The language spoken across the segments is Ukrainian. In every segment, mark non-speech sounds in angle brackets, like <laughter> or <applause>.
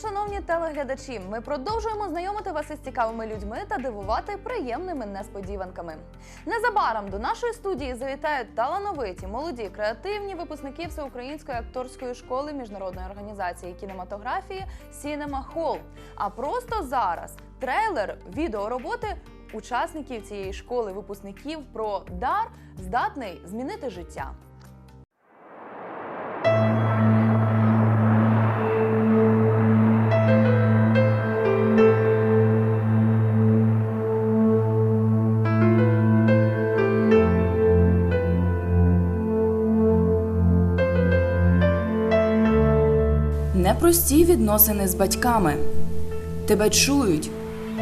шановні телеглядачі! Ми продовжуємо знайомити вас із цікавими людьми та дивувати приємними несподіванками. Незабаром до нашої студії завітають талановиті, молоді, креативні випускники Всеукраїнської акторської школи міжнародної організації кінематографії Cinema Hall. А просто зараз трейлер відеороботи учасників цієї школи випускників про дар здатний змінити життя. Непрості відносини з батьками. Тебе чують,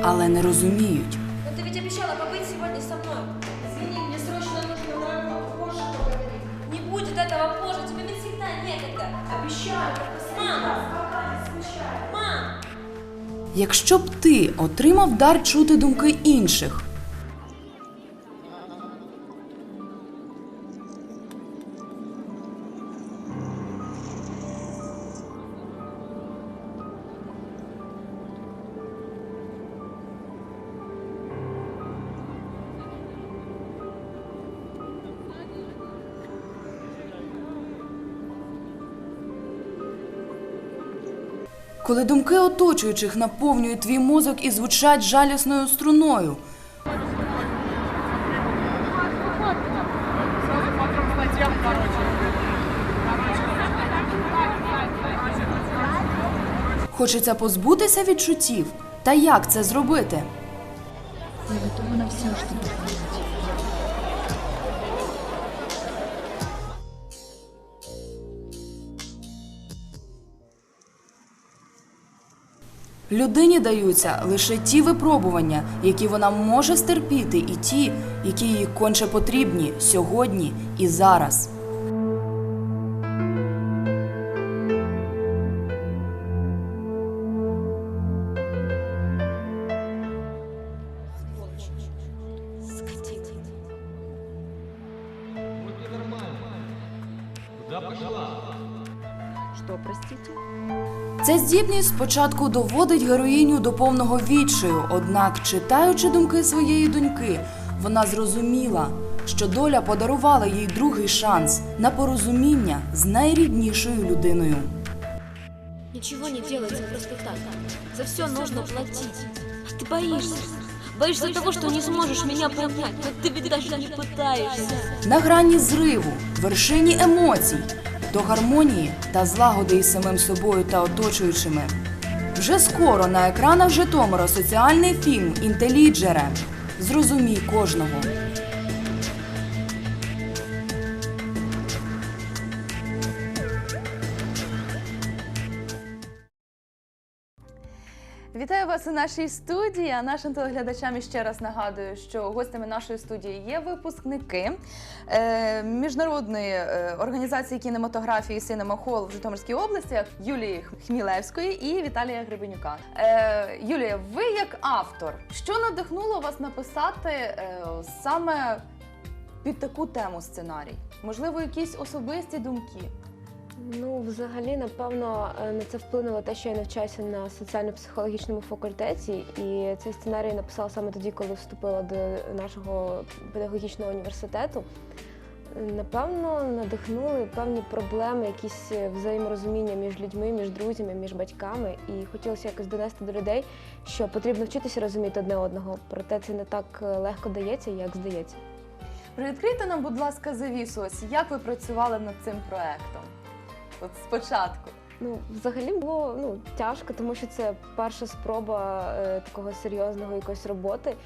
але не розуміють. Но ты ведь обещала побыть сегодня со мной. Извини, мне срочно нужно, давай позже поговорим. Не будет этого позже, тебе ведь всегда некогда. Обещаю, это Мама! пока не смущай. Мам! Якщо б ти отримав дар чути думки інших, коли думки оточуючих наповнюють твій мозок і звучать жалісною струною, хочеться позбутися відчуттів. Та як це зробити? Я готова на все, чтобы помочь. Людині даються лише ті випробування, які вона може стерпіти, і ті, які їй конче потрібні сьогодні і зараз. Ця здібність спочатку доводить героїню до повного відчаю, однак, читаючи думки своєї доньки, вона зрозуміла, що доля подарувала їй другий шанс на порозуміння з найріднішою людиною. Ничего не делается просто так. За все нужно платить. А ты боишься. Боишься того, что не сможешь меня понять. Но ты ведь даже не пытаешься. На грані зриву, вершині емоцій, до гармонії та злагоди із самим собою та оточуючими. Вже скоро на екранах Житомира соціальний фільм Інтеліджере. Зрозумій кожного. У нашій студії. А нашим телеглядачам ще раз нагадую, що гостями нашої студії є випускники е, міжнародної е, організації кінематографії Cinema Hall в Житомирській області Юлії Хмілевської і Віталія Гребенюка. Е, Юлія, ви як автор, що надихнуло вас написати саме під таку тему сценарій? Можливо, якісь особисті думки? Ну, взагалі, напевно, е, на це вплинуло те, що я навчаюся на соціально-психологічному факультеті, і цей сценарій написала саме тоді, коли вступила до нашого педагогічного університету. Е, Напевно, надихнули певні проблеми, якісь взаєморозуміння між людьми, між друзями, між батьками. І хотілося якось донести до людей, що потрібно вчитися розуміти одне одного, проте це не так е, легко дається, як здається. Привідкрийте нам, будь ласка, завісу. Ось як ви працювали над цим проектом? От спочатку. Ну, взагалі було ну, тяжко, тому що це перша спроба е, такого серйозного якоїсь роботи.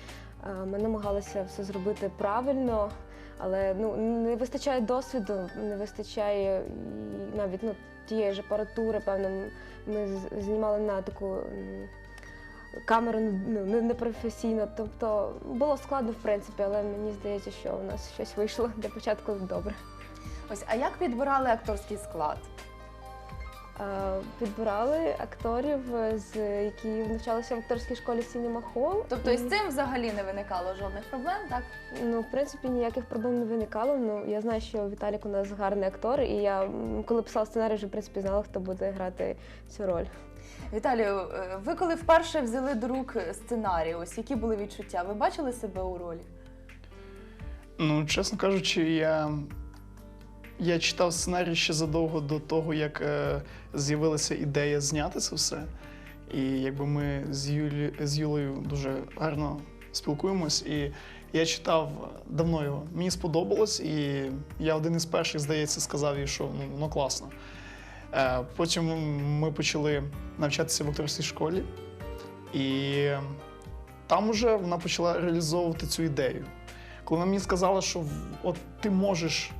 Е, ми намагалися все зробити правильно, але ну, не вистачає досвіду, не вистачає і навіть ну, тієї ж апаратури, певно, ми з- знімали на таку м, камеру ну, не- непрофесійно. Тобто було складно, в принципі, але мені здається, що у нас щось вийшло для початку добре. Ось, а як підбирали акторський склад? Е, Підбирали акторів, е, з які навчалися в акторській школі Cinema Hall. Тобто І, із цим взагалі не виникало жодних проблем, так? ну, в принципі, ніяких проблем не виникало. Ну, я знаю, що Віталік у нас гарний актор, і я, коли писала сценарій, вже в принципі знала, хто буде грати цю роль. Віталію, е, ви коли вперше взяли до рук сценарій, ось які були відчуття? Ви бачили себе у ролі? Ну, чесно кажучи, я, я читав сценарій ще задовго до того, як е, з'явилася ідея зняти це все. І якби ми з, Юлі, з Юлею дуже гарно спілкуємось, і я читав давно його. Мені сподобалось, і я один із перших, здається, сказав їй, що ну, ну класно. Е, потім ми почали навчатися в акторській школі, і там уже вона почала реалізовувати цю ідею. Коли вона мені сказала, що от ти можеш,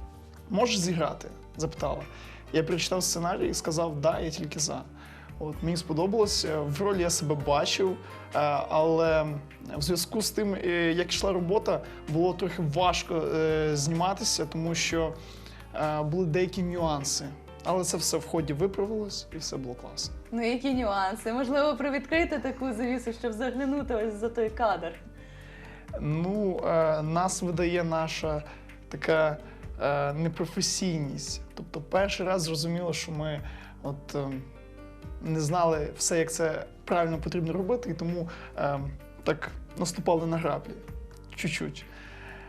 можеш зіграти, запитала. Я прочитав сценарій і сказав, да, я тільки за. От мені сподобалось. е, В ролі я себе бачив, е, але в зв'язку з тим, е, як йшла робота, було трохи важко зніматися, тому що були деякі нюанси. Але це все в ході виправилось і все було класно. Ну які нюанси? Можливо, привідкрити таку завісу, щоб заглянути ось за той кадр. Ну, нас видає наша така непрофесійність. Тобто, перший раз зрозуміло, що ми от, е, не знали все, як це правильно потрібно робити, і тому е, так наступали на граблі. Чуть-чуть.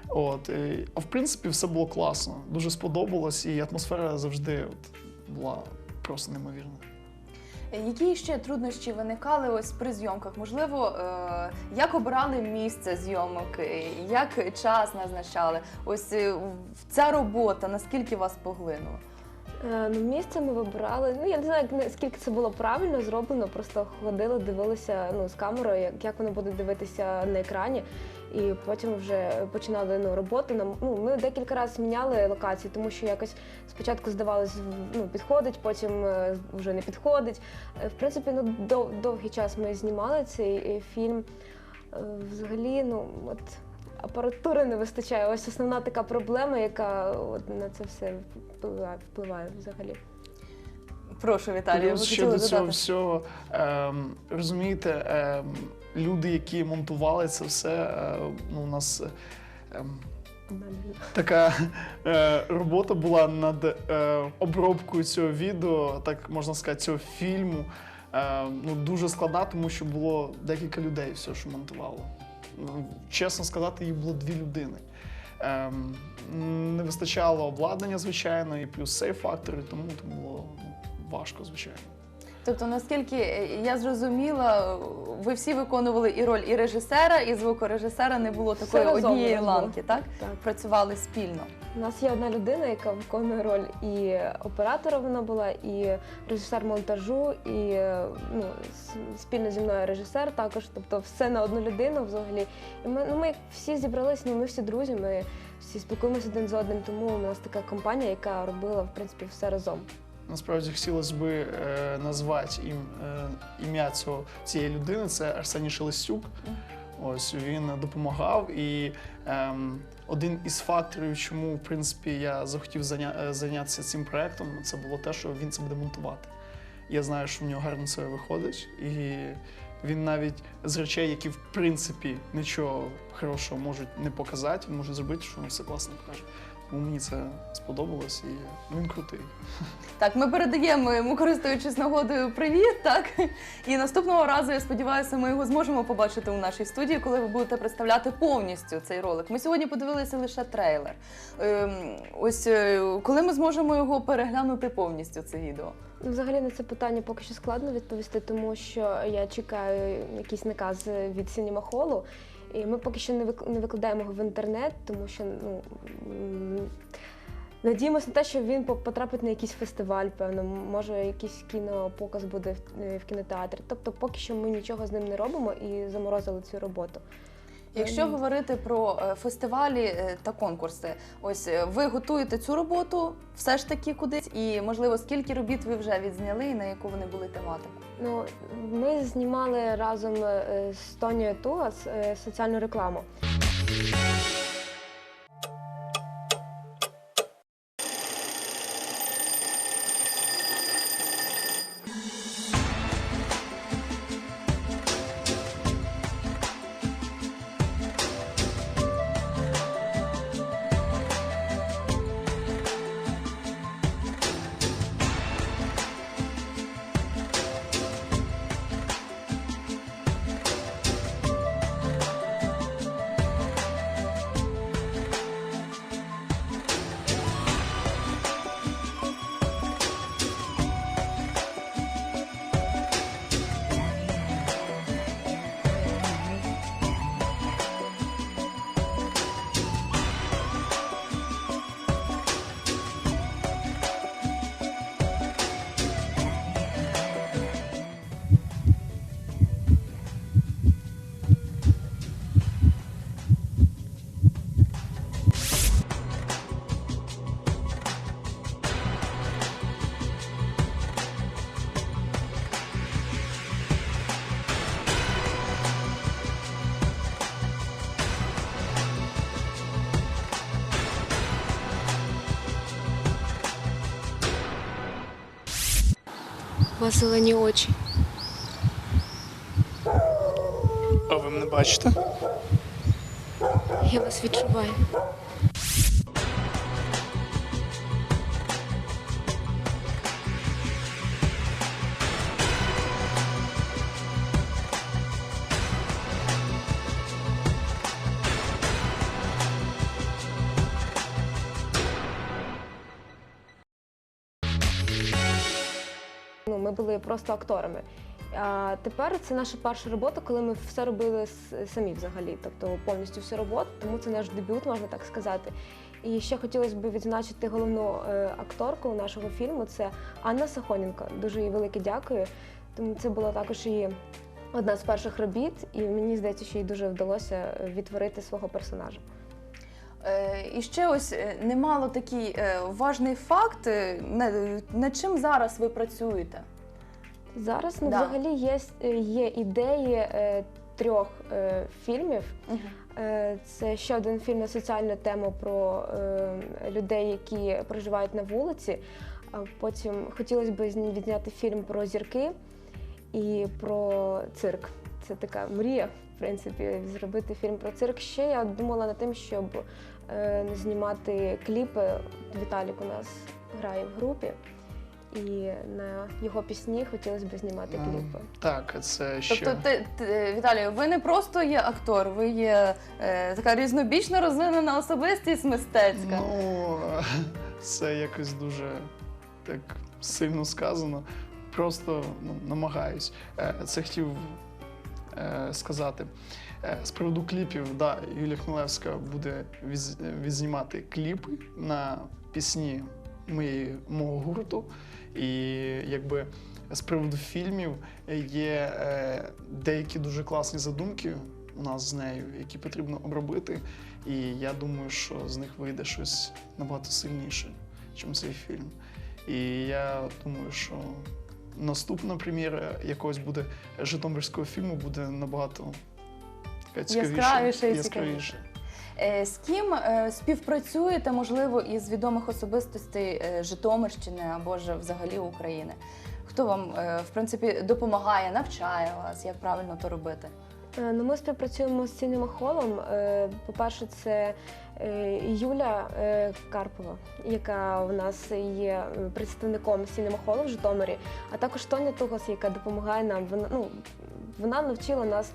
От, і, а в принципі, все було класно. Дуже сподобалось, і атмосфера завжди от, була просто неймовірна. Які ще труднощі виникали ось при зйомках? Можливо, е, як обирали місце зйомок, як час назначали? Ось е, ця робота наскільки вас поглинула? Е, Ну, місце ми вибирали. Ну я не знаю, наскільки це було правильно зроблено. Просто ходили, дивилися ну, з камерою, як, як воно буде дивитися на екрані. І потім вже починали ну, роботу. Нам ну ми декілька разів міняли локації, тому що якось спочатку здавалось, ну підходить, потім е, вже не підходить. Е, В принципі, ну дов, довгий час ми знімали цей фільм. Взагалі, ну от апаратури не вистачає. Ось основна така проблема, яка от на це все впливає, впливає взагалі. Прошу, Віталію, ви Плюс ще хотіли до цього всього, ем, розумієте, ем, люди, які монтували це все, е, ну, у нас ем, така е, робота була над е, обробкою цього відео, так можна сказати, цього фільму. Е, ну, дуже складна, тому що було декілька людей, все, що монтувало. Чесно сказати, їх було дві людини. Ем, не вистачало обладнання, звичайно, і плюс сейф-фактори, тому, тому було важко, звичайно. Тобто, наскільки е, я зрозуміла, ви всі виконували і роль і режисера, і звукорежисера не було Все такої разом однієї було. ланки, так? Так. Працювали спільно. У нас є одна людина, яка виконує роль і оператора вона була, і режисер монтажу, і ну, с- спільно зі мною режисер також. Тобто все на одну людину взагалі. І ми, ну, ми всі зібралися, ну, ми всі друзі, ми всі спілкуємося один з одним, тому у нас така компанія, яка робила в принципі все разом. Насправді хотілося б е, назвати ім, е, ім'я цього, цієї людини. Це Арсеній Шелестюк. Ось він допомагав. І ем, один із факторів, чому в принципі я захотів зайня, е, зайнятися цим проектом, це було те, що він це буде монтувати. Я знаю, що в нього гарно це виходить, і він навіть з речей, які в принципі нічого хорошого можуть не показати, він може зробити, що він все класно покаже. Тому мені це сподобалось, і він крутий. Так, ми передаємо йому, користуючись нагодою, привіт. Так і наступного разу я сподіваюся, ми його зможемо побачити у нашій студії, коли ви будете представляти повністю цей ролик. Ми сьогодні подивилися лише трейлер. Ем, ось е, коли ми зможемо його переглянути повністю, це відео. Ну, Взагалі на це питання поки що складно відповісти, тому що я чекаю якийсь наказ від Сінімахолу, і ми поки що не викладаємо його в інтернет, тому що ну. Надіємося на те, що він потрапить на якийсь фестиваль, певно, може якийсь кінопоказ буде в, е, в кінотеатрі. Тобто, поки що ми нічого з ним не робимо і заморозили цю роботу. Якщо говорити про е, фестивалі е, та конкурси, ось е, ви готуєте цю роботу все ж таки кудись, і можливо, скільки робіт ви вже відзняли і на яку вони були тематику? Ну, ми знімали разом з Тонією Тугас соціальну рекламу. Посыла очі. очень. А ви мене бачите? Я вас відчуваю. Просто акторами. А тепер це наша перша робота, коли ми все робили самі взагалі, тобто повністю всю роботу, тому це наш дебют, можна так сказати. І ще хотілося б відзначити головну е, акторку нашого фільму. Це Анна Сахоненко. Дуже їй велике дякую. Тому це була також її одна з перших робіт, і мені здається, що їй дуже вдалося е, відтворити свого персонажа. Е, І ще ось немало такий важний факт. Над чим зараз ви працюєте? Зараз ну, Да. взагалі є, е, є ідеї е, трьох е, фільмів. Е, Це ще один фільм на соціальну тему про е, людей, які проживають на вулиці. А потім хотілося б зні- відзняти фільм про зірки і про цирк. Це така мрія, в принципі, зробити фільм про цирк. Ще я думала над тим, щоб е, знімати кліпи. Віталік у нас грає в групі, і на його пісні хотілося б знімати кліпи. Так, це ще. Тобто, ти, ти, Віталію, ви не просто є актор, ви є е, така різнобічно розвинена особистість мистецька. Ну, це якось дуже так сильно сказано. Просто ну, намагаюсь. Е, Це хотів е, сказати. Е, З приводу кліпів, да, Юлія Хмелевська буде віз- відзнімати кліпи на пісні моєї, мого гурту. І якби з приводу фільмів є е, деякі дуже класні задумки у нас з нею, які потрібно обробити. І я думаю, що з них вийде щось набагато сильніше, ніж цей фільм. І я думаю, що наступна прем'єра якогось буде Житомирського фільму буде набагато така цікавіша. Яскравіше і яскравіше. Е, З ким е, співпрацюєте, можливо, із відомих особистостей е, Житомирщини або ж взагалі України? Хто вам, в принципі, допомагає, навчає вас, як правильно то робити? Ну, ми співпрацюємо з Hall. Е, По-перше, це Юля Карпова, яка у нас є представником Cinema в Житомирі, а також Тоня Тугас, яка допомагає нам. Ну, вона навчила нас,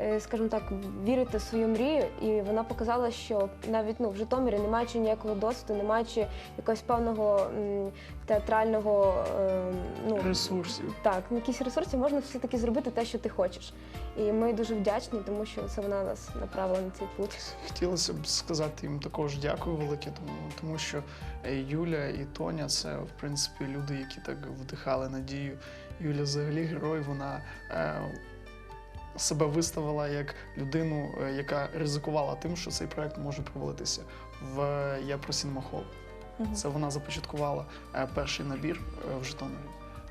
е, скажімо так, вірити в свою мрію, і вона показала, що навіть ну, в Житомирі, не маючи ніякого досвіду, не маючи якогось певного м, театрального е, ну, Ресурсів. так, якісь ресурси можна все-таки зробити те, що ти хочеш. І ми дуже вдячні, тому що це вона нас направила на цей путь. Хотілося б сказати їм також дякую велике, тому, тому що е, Юля і Тоня це в принципі люди, які так вдихали надію. Юля взагалі герой, вона е, себе виставила як людину, е, яка ризикувала тим, що цей проект може провалитися в Я про Сінмахол. Мгм. Це вона започаткувала е, перший набір е, в Житомирі.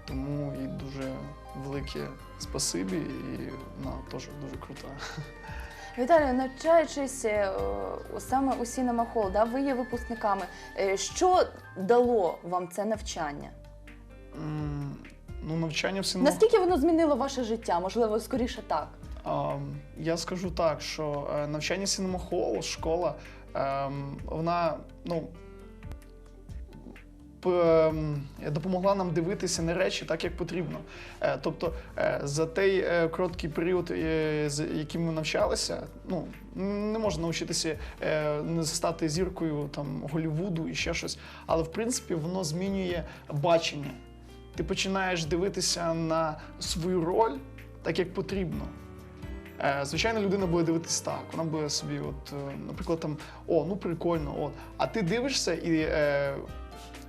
Тому їй дуже велике спасибі, і вона теж дуже крута. <laughs> Віталію, навчаючись е, саме у Hall, да, ви є випускниками. Е, Що дало вам це навчання? Ну, навчання в Сінмахол. Наскільки воно змінило ваше життя? Можливо, скоріше так. А, Я скажу так, що е, навчання Cinema школа, ем, вона ну, п- ем, допомогла нам дивитися на речі так, як потрібно. Е, Тобто е, за той е, короткий період, е, з яким ми навчалися, ну, не можна навчитися е, не стати зіркою там, Голлівуду і ще щось. Але в принципі воно змінює бачення. Ти починаєш дивитися на свою роль так, як потрібно. Е, Звичайно, людина буде дивитись так. Вона буде собі, от, е, наприклад, там, о, ну прикольно, от. А ти дивишся і, е,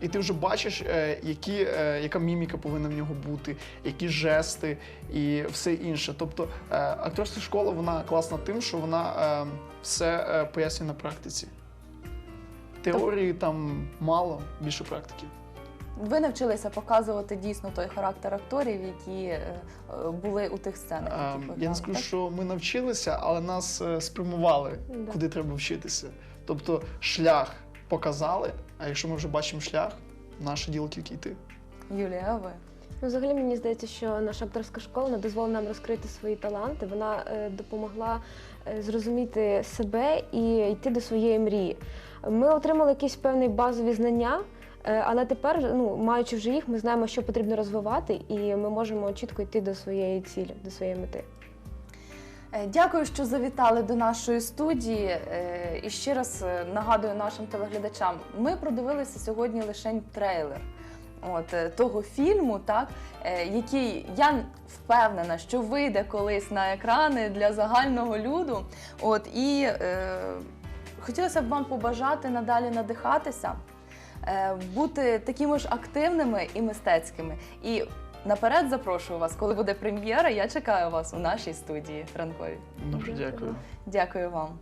і ти вже бачиш, які, яка міміка повинна в нього бути, які жести і все інше. Тобто акторська школа вона класна тим, що вона все пояснює на практиці. Теорії там мало, більше практики. Ви навчилися показувати дійсно той характер акторів, які е, були у тих сценах. які Ем, Я не скажу, так? що ми навчилися, але нас е, спрямували, Да. куди треба вчитися. Тобто шлях показали, а якщо ми вже бачимо шлях, наше діло тільки йти. Юлія, а ви? Ну, взагалі мені здається, що наша акторська школа вона дозволила нам розкрити свої таланти. Вона е, допомогла е, зрозуміти себе і йти до своєї мрії. Ми отримали якісь певні базові знання, але тепер, ну, маючи вже їх, ми знаємо, що потрібно розвивати, і ми можемо чітко йти до своєї цілі, до своєї мети. Е, Дякую, що завітали до нашої студії. Е, І ще раз е, нагадую нашим телеглядачам, ми продивилися сьогодні лише трейлер. От е, того фільму, так е, який я впевнена, що вийде колись на екрани для загального люду. От і е, хотілося б вам побажати надалі надихатися, е, Е, бути такими ж активними і мистецькими. І наперед запрошую вас, коли буде прем'єра, я чекаю вас у нашій студії Ранкові. Дуже ну, дякую. Дякую вам.